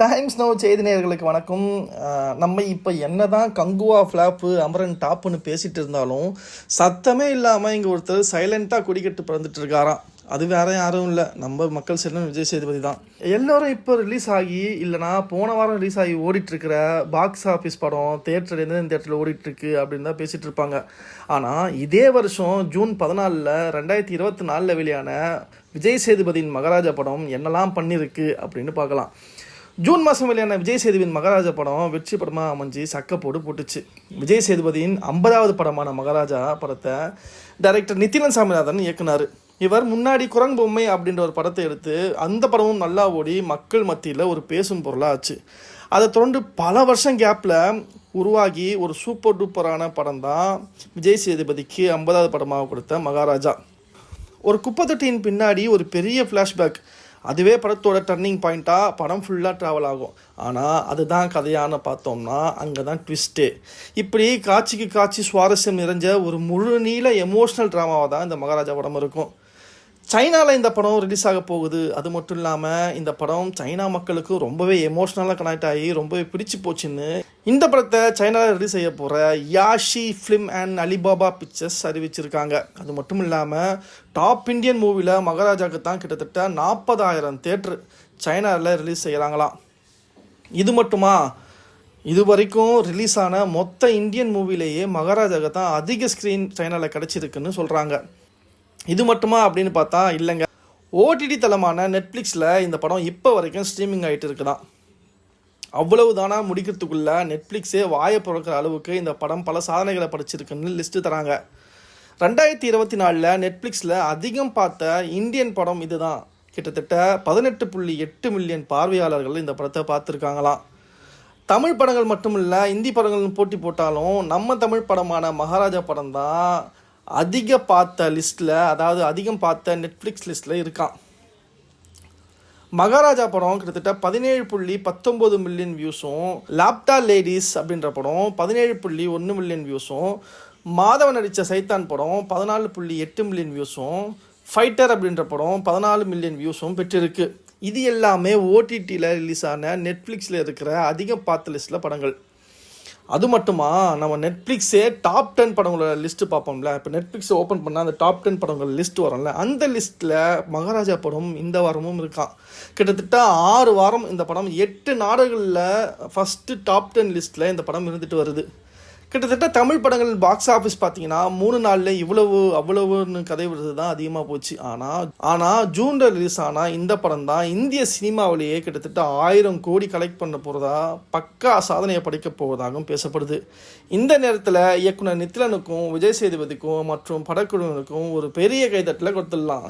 Times no செய்தி நேயர்களுக்கு வணக்கம். நம்ம இப்போ என்ன தான் கங்குவா ஃப்ளாப்பு அமரன் டாப்புன்னு பேசிகிட்டு இருந்தாலும் சத்தமே இல்லாமல் இங்கே ஒருத்தர் சைலண்ட்டாக குடிக்கட்டு பிறந்துட்டு இருக்காராம் அது வேற யாரும் இல்லை. நம்ம மக்கள் செல்வன் விஜய் சேதுபதி தான். எல்லோரும் இப்போ ரிலீஸ் ஆகி இல்லைனா போன வாரம் ரிலீஸ் ஆகி ஓடிட்டுருக்கிற பாக்ஸ் ஆஃபீஸ் படம் தேட்டர் எந்தெந்த தேட்டரில் ஓடிட்டுருக்கு அப்படின்னு தான் பேசிகிட்டு இருப்பாங்க. ஆனால் இதே வருஷம் ஜூன் பதினாலில் ரெண்டாயிரத்தி இருபத்தி நாலில் வெளியான விஜய் சேதுபதியின் மகாராஜா படம் என்னெல்லாம் பண்ணியிருக்கு அப்படின்னு பார்க்கலாம். ஜூன் மாதம் வெளியான விஜய் சேதுவின் மகாராஜா படம் வெற்றி படமாக அமைஞ்சு சக்கப்போடு போட்டுச்சு. விஜய் சேதுபதியின் ஐம்பதாவது படமான மகாராஜா படத்தை டைரக்டர் நித்திலன் சாமிநாதன் இயக்குனார். இவர் முன்னாடி குரங்கு பொம்மை அப்படின்ற ஒரு படத்தை எடுத்து அந்த படமும் நல்லா ஓடி மக்கள் மத்தியில் ஒரு பேசும் பொருளாக ஆச்சு. அதை தொடர்ந்து பல வருஷம் கேப்பில் உருவாகி ஒரு சூப்பர் டூப்பரான படம் தான் விஜய் சேதுபதிக்கு ஐம்பதாவது படமாக கொடுத்த மகாராஜா. ஒரு குப்பத்தொட்டியின் பின்னாடி ஒரு பெரிய ஃப்ளாஷ்பேக் அதுவே படத்தோட டர்னிங் பாயிண்ட்டாக படம் ஃபுல்லாக ட்ராவல் ஆகும். ஆனால் அதுதான் கதையான பார்த்தோம்னா அங்கே தான் ட்விஸ்ட்டு இப்படி காட்சிக்கு காட்சி சுவாரஸ்யம் நிறைஞ்ச ஒரு முழு நீள எமோஷ்னல் ட்ராமாவாக தான் இந்த மகாராஜா படம் இருக்கும். சைனாவில் இந்த படம் ரிலீஸ் ஆக போகுது. அது மட்டும் இல்லாமல் இந்த படம் சைனா மக்களுக்கு ரொம்பவே எமோஷ்னலாக கனெக்ட் ஆகி ரொம்பவே பிடிச்சு போச்சுன்னு இந்த படத்தை சைனாவில் ரிலீஸ் செய்ய போகிற யாஷி ஃபிலிம் அண்ட் அலிபாபா பிக்சர்ஸ் அறிவிச்சிருக்காங்க. அது மட்டும் இல்லாமல் டாப் இந்தியன் மூவியில் மகாராஜாவுக்கு தான் கிட்டத்தட்ட நாற்பதாயிரம் தேட்ரு சைனாவில் ரிலீஸ் செய்கிறாங்களாம் இது மட்டுமா? இது வரைக்கும் ரிலீஸ் ஆன மொத்த இந்தியன் மூவிலேயே மகாராஜாவுக்கு தான் அதிக ஸ்க்ரீன் சைனாவில் கிடச்சிருக்குன்னு சொல்கிறாங்க இது மட்டுமா அப்படின்னு பார்த்தா இல்லைங்க. ஓடிடி தளமான நெட்ஃப்ளிக்ஸில் இந்த படம் இப்போ வரைக்கும் ஸ்ட்ரீமிங் ஆகிட்டு இருக்குதான். அவ்வளவு தானா முடிக்கிறதுக்குள்ளே நெட்ஃப்ளிக்ஸே வாயை பிறக்கிற அளவுக்கு இந்த படம் பல சாதனைகளை படிச்சிருக்குன்னு லிஸ்ட்டு தராங்க. ரெண்டாயிரத்தி இருபத்தி நாலில் நெட்ஃப்ளிக்ஸில் அதிகம் பார்த்த இந்தியன் படம் இதுதான். கிட்டத்தட்ட பதினெட்டு புள்ளி எட்டு மில்லியன் பார்வையாளர்கள் இந்த படத்தை பார்த்துருக்காங்களாம். தமிழ் படங்கள் மட்டும் இல்லை இந்தி படங்கள் போட்டி போட்டாலும் நம்ம தமிழ் படமான மகாராஜா படம் தான் அதிக பார்த்த லிஸ்ட்டில் அதாவது அதிகம் பார்த்த நெட்ஃப்ளிக்ஸ் லிஸ்ட்டில் இருக்கான். மகாராஜா படம் கிட்டத்தட்ட பதினேழு புள்ளி பத்தொம்போது மில்லியன் வியூஸும் லாப்டா லேடிஸ் அப்படின்ற படம் பதினேழு புள்ளி ஒன்று மில்லியன் வியூஸும் மாதவன் நடித்த சைத்தான் படம் பதினாலு புள்ளி எட்டு மில்லியன் வியூஸும் ஃபைட்டர் அப்படின்ற படம் பதினாலு மில்லியன் வியூஸும் பெற்றிருக்கு. இது எல்லாமே ஓடிடியில் ரிலீஸ் ஆன நெட்ஃப்ளிக்ஸில் இருக்கிற அதிக பார்த்த லிஸ்ட்டில் படங்கள். அது மட்டுமா? நம்ம நெட்ஃப்ளிக்ஸே டாப் டென் படங்களோட லிஸ்ட்டு பார்ப்போம்ல. இப்போ நெட்ஃப்ளிக்ஸ் ஓப்பன் பண்ணால் அந்த டாப் டென் படங்கள் லிஸ்ட் வரும்ல. அந்த லிஸ்ட்டில் மகாராஜா படம் இந்த வாரமும் இருக்கான். கிட்டத்தட்ட ஆறு வாரம் இந்த படம் எட்டு நாடுகளில் ஃபஸ்ட்டு டாப் டென் லிஸ்ட்டில் இந்த படம் இருந்துட்டு வருது. கிட்டத்தட்ட தமிழ் படங்கள் பாக்ஸ் ஆஃபீஸ் பார்த்தீங்கன்னா மூணு நாளில் இவ்வளவு அவ்வளவுன்னு கதை விடுறது தான் அதிகமாக போச்சு. ஆனால் ஆனால் ஜூனில் ரிலீஸ் ஆனால் இந்த படம் தான் இந்திய சினிமாவிலேயே கிட்டத்தட்ட ஆயிரம் கோடி கலெக்ட் பண்ண போகிறதா பக்கா சாதனையை படைக்க போவதாகவும் பேசப்படுது. இந்த நேரத்தில் இயக்குனர் நித்திலனுக்கும் விஜய் சேதுபதிக்கும் மற்றும் படக்குழுவினருக்கும் ஒரு பெரிய கைதட்டில் கொடுத்துடலாம்.